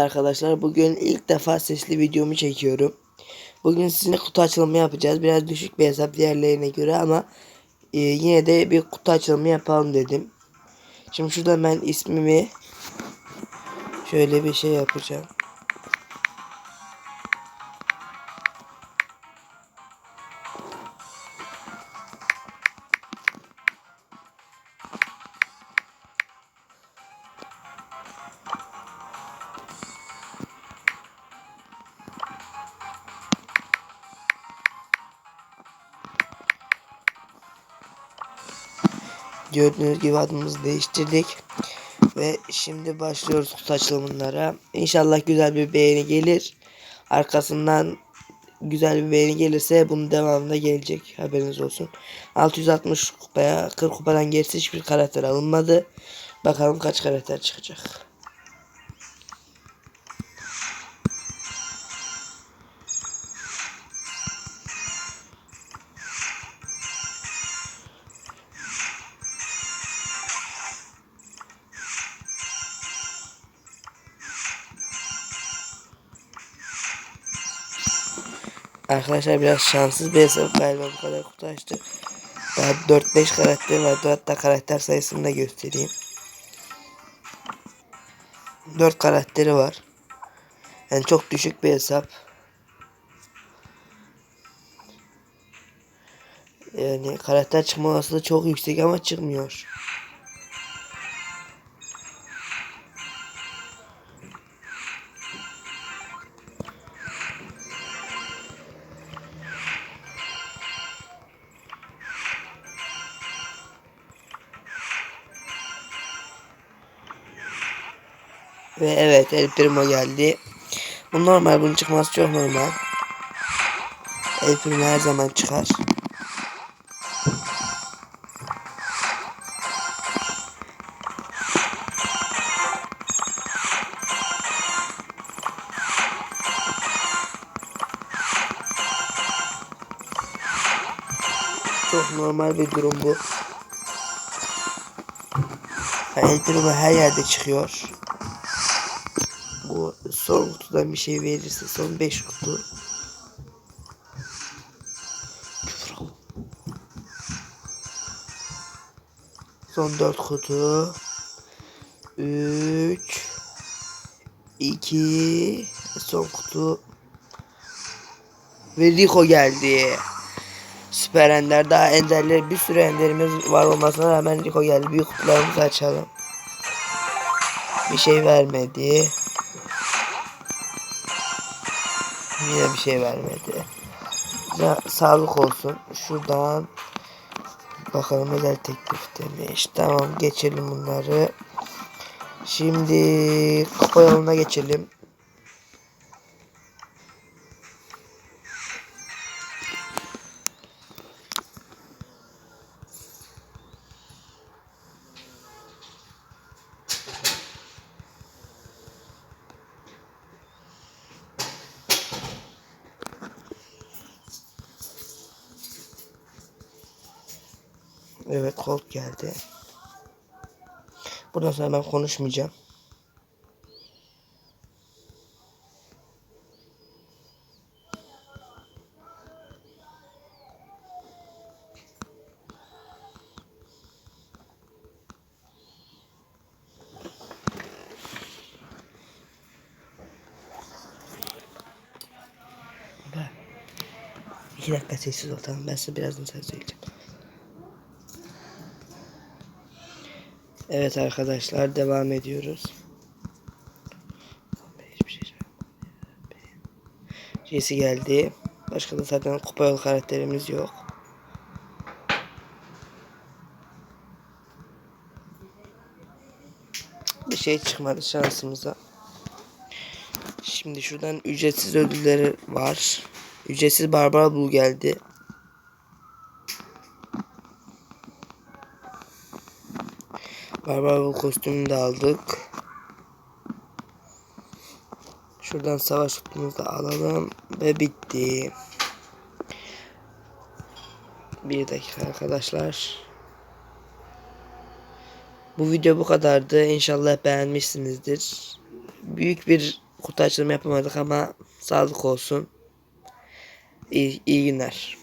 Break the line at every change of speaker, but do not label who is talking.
arkadaşlar bugün ilk defa sesli videomu çekiyorum. Bugün sizinle kutu açılımı yapacağız. Biraz düşük bir hesap diğerlerine göre ama e, yine de bir kutu açılımı yapalım dedim. Şimdi şurada ben ismimi şöyle bir şey yapacağım. Gördüğünüz gibi adımızı değiştirdik. Ve şimdi başlıyoruz kutu açılımlara. İnşallah güzel bir beğeni gelir. Arkasından güzel bir beğeni gelirse bunun devamında gelecek. Haberiniz olsun. 660 kupaya 40 kupadan gerisi hiçbir karakter alınmadı. Bakalım kaç karakter çıkacak. Arkadaşlar biraz şanssız bir hesap galiba bu kadar kutu açtık. Daha 4-5 karakter vardı hatta karakter sayısını da göstereyim. 4 karakteri var. Yani çok düşük bir hesap. Yani karakter çıkma olasılığı çok yüksek ama çıkmıyor. Ve evet El Primo geldi. Bu normal bunun çıkması çok normal. El Primo her zaman çıkar. Çok normal bir durum bu. El Primo her yerde çıkıyor. Son kutudan bir şey verirse son 5 kutu. Son 4 kutu. 3 2 son kutu. Ve Rico geldi. Süper Ender daha enderler bir sürü enderimiz var olmasına rağmen Rico geldi. Büyük kutularımızı açalım. Bir şey vermedi. Yine bir şey vermedi. Ya, sağlık olsun. Şuradan bakalım özel teklif demiş. Tamam geçelim bunları. Şimdi kupa yoluna geçelim. Evet Colt geldi. Buradan sonra ben konuşmayacağım. İki dakika sessiz ol tamam ben size birazdan sen söyleyeceğim. Evet arkadaşlar devam ediyoruz. Jesse geldi. Başka da zaten kupa yol karakterimiz yok. Bir şey çıkmadı şansımıza. Şimdi şuradan ücretsiz ödülleri var. Ücretsiz Barbara Blue geldi. Barbar kostümünü de aldık. Şuradan savaş kutumuzu da alalım ve bitti. Bir dakika arkadaşlar. Bu video bu kadardı. İnşallah beğenmişsinizdir. Büyük bir kutu açılımı yapamadık ama sağlık olsun. İyi, iyi günler.